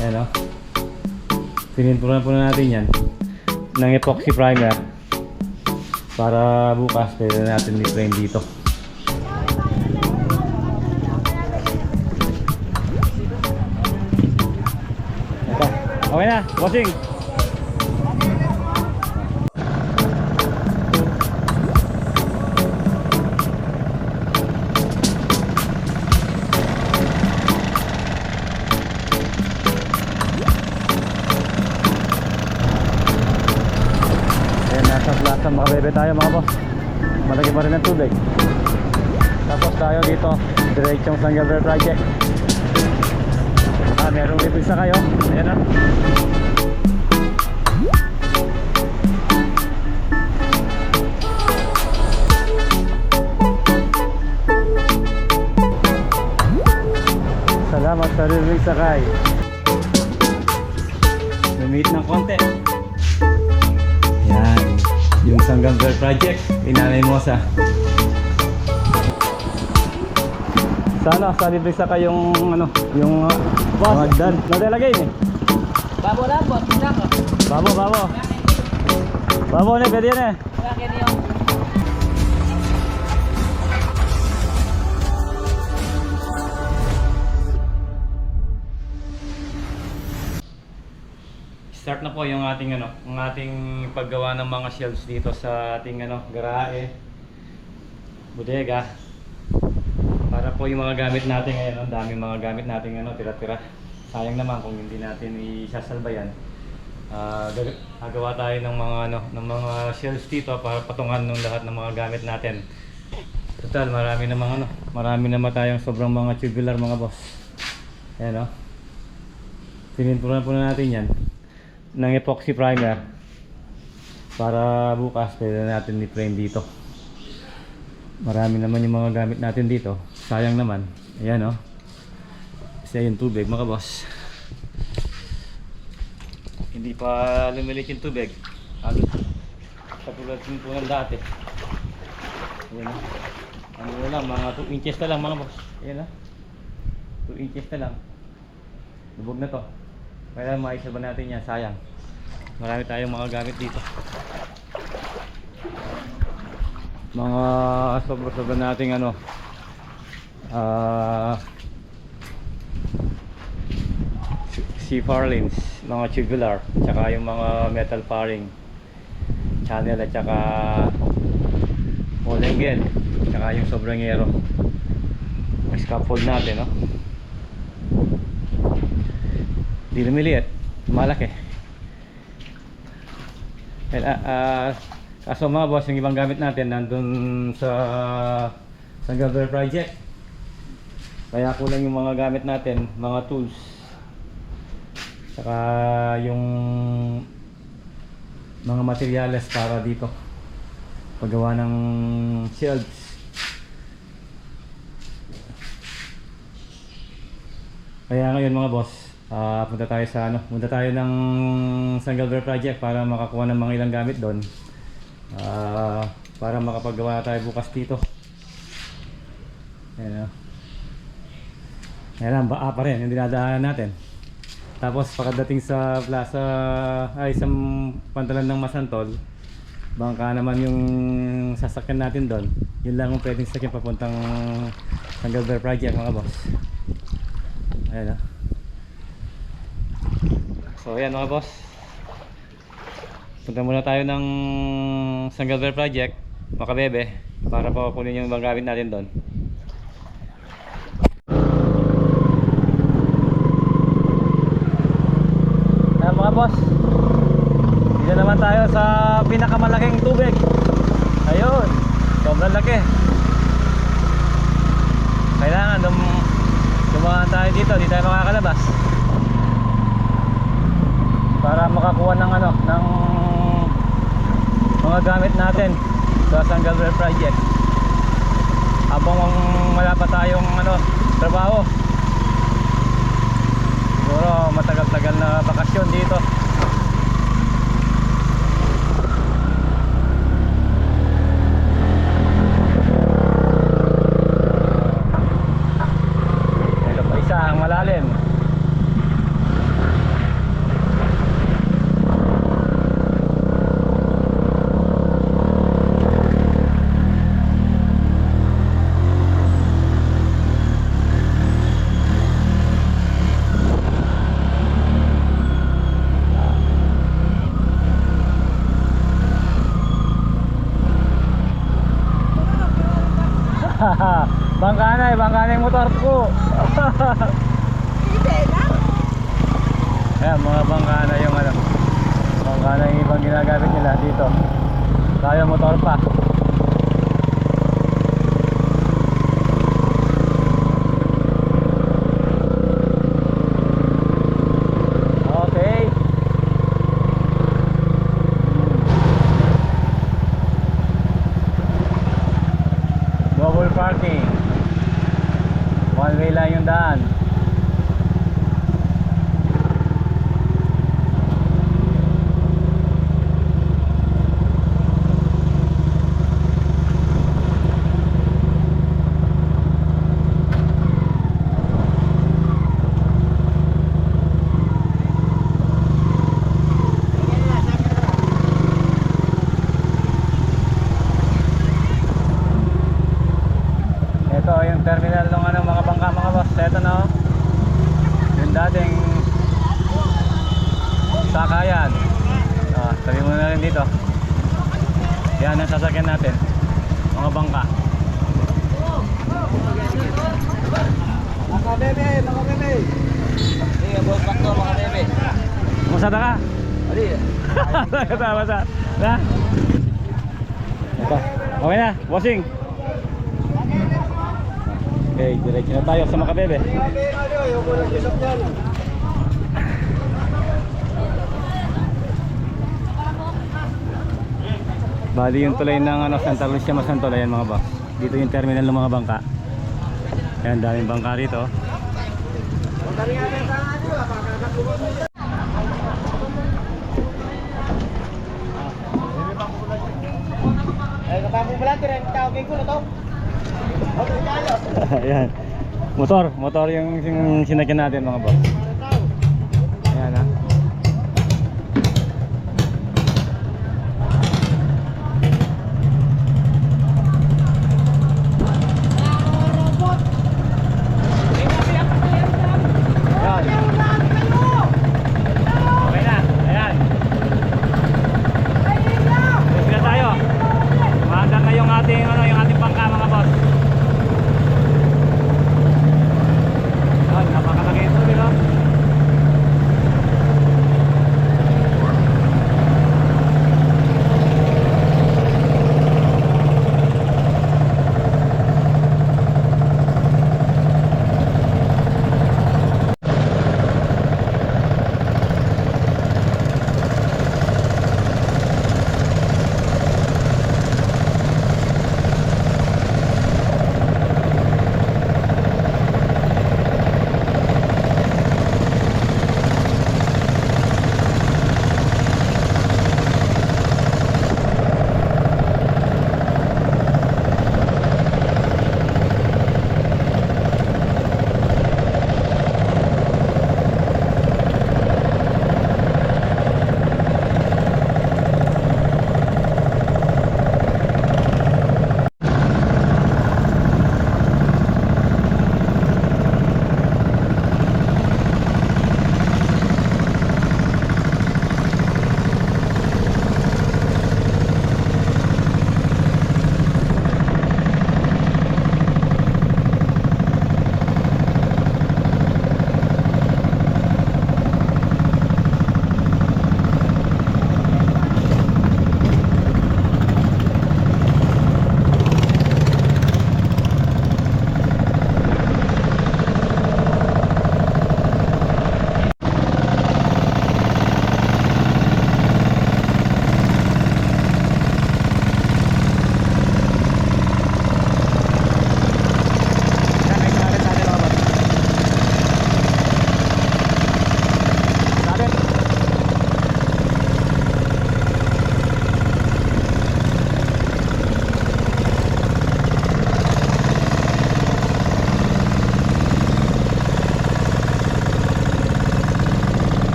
Ayan o. Pininturan po na natin yan ng epoxy primer para bukas pwede na natin i-frame dito. Ito. Okay na, bossing. Makabebe tayo mga boss. Malaki pa rin ang tubig. Tapos tayo dito, diretsong San Gabriel Project. Ah, merong libre sa kayo. Ayan na. Salamat sa libreng sakay. Lumit ng konti. Sanggang Girl Project. Inanay mo sa. Sana sa libre sa kayong ano, yung uh, mga dan. Nadelagay ni. Babo na po. Babo, babo. Babo na, pwede yan eh. Start na po yung ating ano, ang ating paggawa ng mga shelves dito sa ating ano, garahe. Bodega. Para po yung mga gamit natin ngayon, ang daming mga gamit natin ano, tira-tira. Sayang naman kung hindi natin isasalba yan. Ah, gag- gagawa tayo ng mga ano, ng mga shelves dito para patungan ng lahat ng mga gamit natin. Total, marami namang ano, marami naman tayong sobrang mga tubular mga boss. Ayan o. Pininturan po na natin yan ng epoxy primer para bukas pwede na natin i-frame dito. Marami naman yung mga gamit natin dito. Sayang naman. Ayan o. Kasi yung tubig mga boss. Hindi pa lumilit yung tubig. Halos katulad din po ng dati. Ayan o. Ano na lang, mga 2 inches na lang mga boss. Ayan o. 2 inches na lang. Lubog na to. Kaya maisa ba natin yan? Sayang. Marami tayong mga gamit dito. Mga sobra-sobra nating ano. Ah... C farlings, mga tubular, tsaka yung mga metal paring channel at tsaka Molengen, tsaka yung sobrang yero. Scaffold natin, no? Di lumiliit. Malaki. Well, ah, ah, kaso mga boss, yung ibang gamit natin nandun sa sa Gabriel Project. Kaya kulang yung mga gamit natin, mga tools. Saka yung mga materyales para dito. Paggawa ng shelves. Kaya ngayon mga boss, ah punta tayo sa ano, punta tayo ng San Gabriel Project para makakuha ng mga ilang gamit doon. Ah, para makapagawa tayo bukas dito. Ayan o. Ayan lang, baa pa rin yung dinadaanan natin. Tapos pagdating sa plaza, ay sa pantalan ng Masantol, bangka naman yung sasakyan natin doon. Yun lang ang pwedeng sakyan papuntang San Gabriel Project mga boss. Ayan o. So ayan mga boss. Punta muna tayo ng San Gabriel Project, Makabebe, para pakukunin yung mga gamit natin doon. Ayan mga boss. Dito naman tayo sa pinakamalaking tubig. Ayun. Sobrang laki. Kailangan dum dumaan tayo dito, di tayo makakalabas. Para makakuha ng ano, ng mga gamit natin sa San Gabriel Project. Habang wala pa tayong ano, trabaho. Siguro matagal-tagal na bakasyon dito. Ito pa isa ang malalim. Ayan, mga bangka na yung ano. Bangka na yung ibang ginagamit nila dito. Tayo motor pa. Okay. Double parking. One way lang yung daan. Ito yung terminal ng ano, mga bangka mga boss. Ito na oh. Yung dating sakayan. Ah, sabi mo na rin dito. Yan ang sasakyan natin. Mga bangka. Mga bebe, mga bebe. Sige, boss back to, mga bebe. Masada ka? Ali. Basta, basta. Na? Ito. Okay na, bossing. Okay, diretso na tayo sa Makabebe. Bali yung tulay ng ano, Santa Lucia Masantol, ayan mga boss. Dito yung terminal ng mga bangka. Ayan, daming bangka rito. Ayan. Motor, motor yung sinakyan natin mga boss.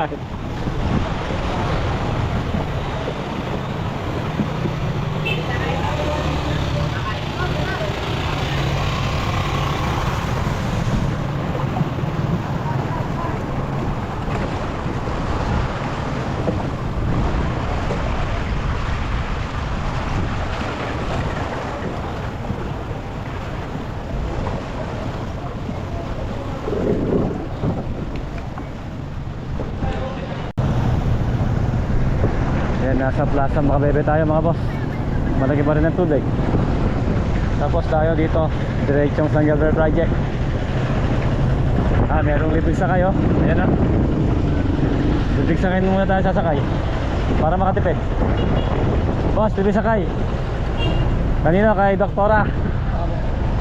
time. Nasa Plaza Makabebe tayo mga boss. Malaki pa rin ang tubig. Tapos tayo dito, diretsong San Gabriel Project. Ah, merong libig sakay oh. Ayan na. Libig sakay muna tayo sasakay. Para makatipid. Boss, libig sakay. Kanino kay Doktora?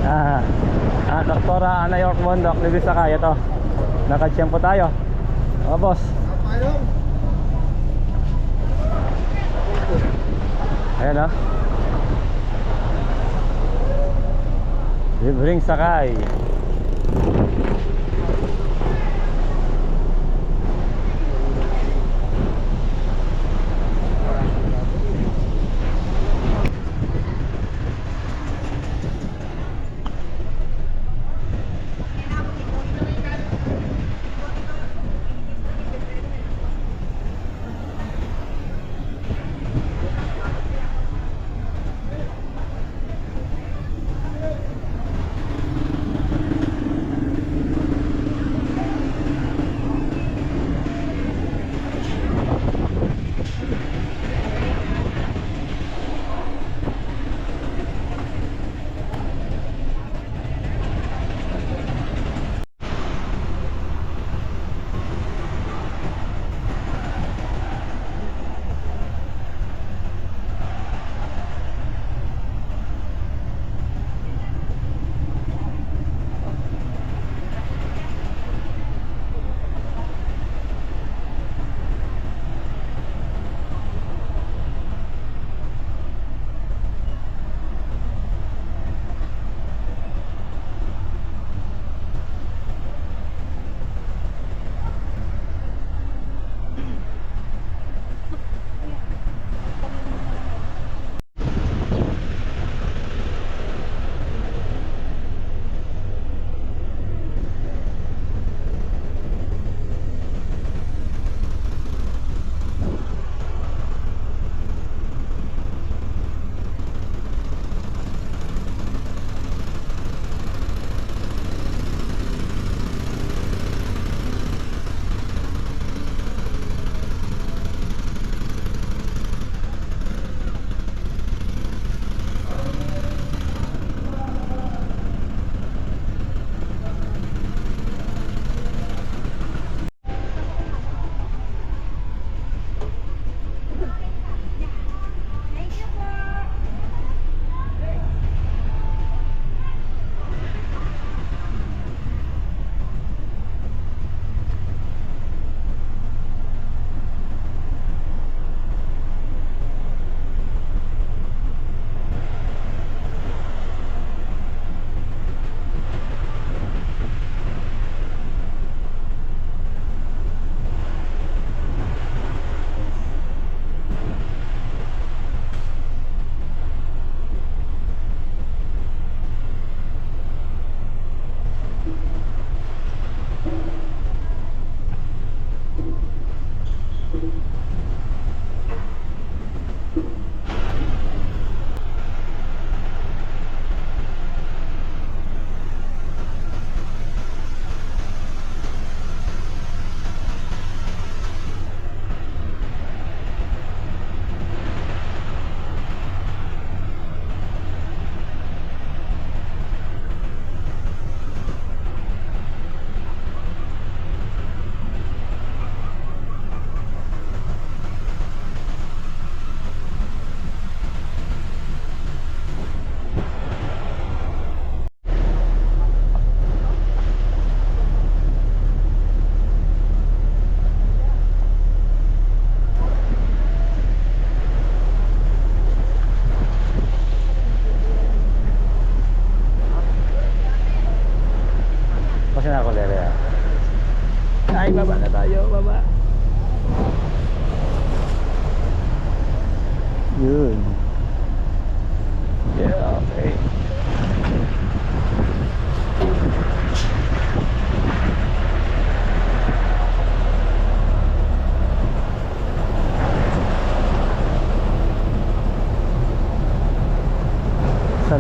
Ah, ah Doktora Ana York Mondok, libig sakay. Ito. Nakatsyempo tayo. Mga boss. Ayan ah. Libreng sakay.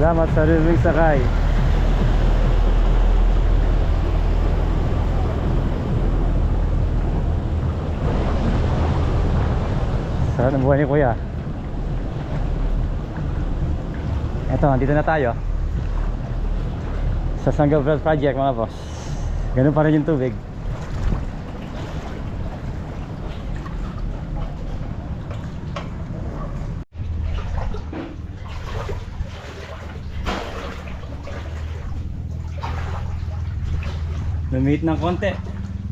Salamat sa libreng sakay. Sarap ng buhay ni Kuya. Eto, dito na tayo. Sa Sangavel Project mga boss. Ganun pa rin yung tubig. Lumiit ng konti.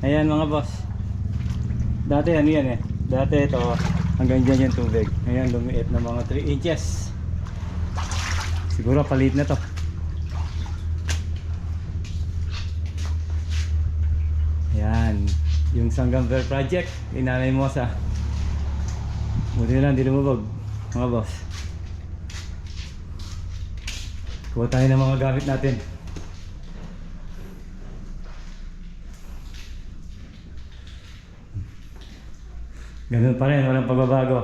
Ayan mga boss. Dati ano yan eh. Dati ito hanggang dyan yung tubig. Ngayon lumiit ng mga 3 inches. Siguro palit na to. Ayan. Yung Sanggamver Project. Inanay mo sa Buti lang, di lumubog. Mga boss. Kuha tayo ng mga gamit natin. Ganun pa rin, walang pagbabago.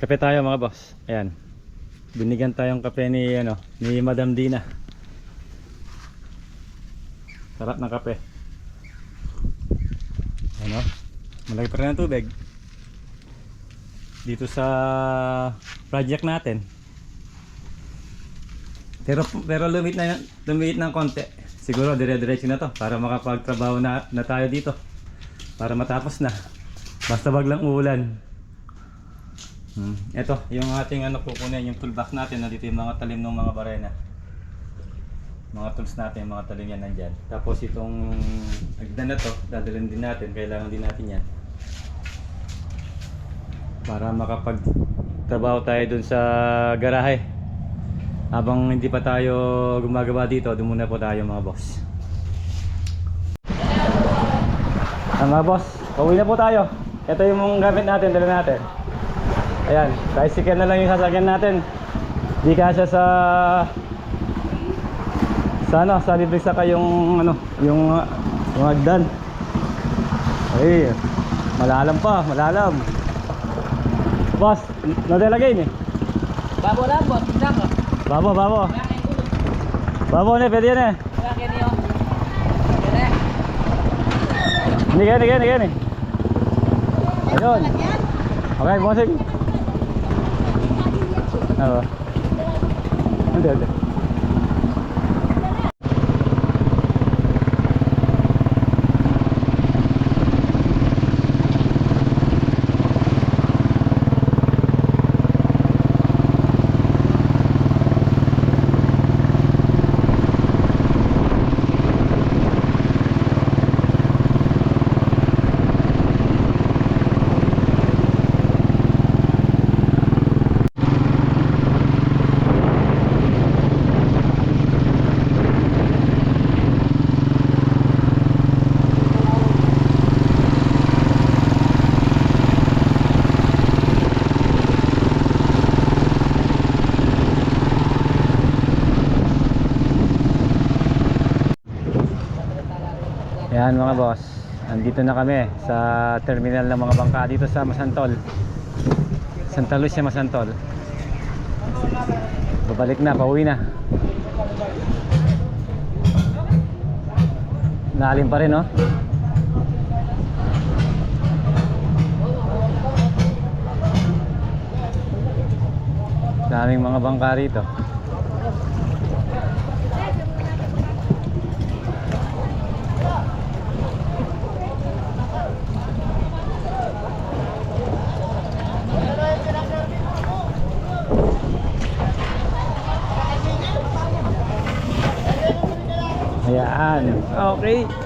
Kape tayo mga boss. Ayan. Binigyan tayong kape ni ano, ni Madam Dina. Sarap ng kape. Ano? Malaki pa rin ang tubig dito sa project natin. Pero pero lumit na lumit ng konti. Siguro dire-diretso na to para makapagtrabaho na, na tayo dito. Para matapos na. Basta wag lang uulan. Hmm. Ito, yung ating ano kukunin, yung toolbox natin, nandito yung mga talim ng mga barena. Mga tools natin, mga talim yan nandyan. Tapos itong agdan na to, dadalhin din natin, kailangan din natin yan para makapagtrabaho tayo dun sa garahe. Habang hindi pa tayo gumagawa dito doon muna po tayo mga boss. Ah, mga boss pauwi na po tayo. Ito yung gamit natin dala natin. Ayan tricycle na lang yung sasakyan natin. Di kasya sa sa ano sa libre saka yung ano yung yung agdan ay malalam pa malalam Boss, nadelagay ni. Babo lang, boss. Isa ko. Babo, babo. Babo ni, pwede yan eh. Hindi gani, gani, gani. Ayun. Okay, bossing. Oo. Hindi, hindi. Yan mga boss, andito na kami sa terminal ng mga bangka dito sa Masantol. Santa Lucia, Masantol. Babalik na, pauwi na. Naalim pa rin, no? Daming mga bangka rito. Ayan. Okay.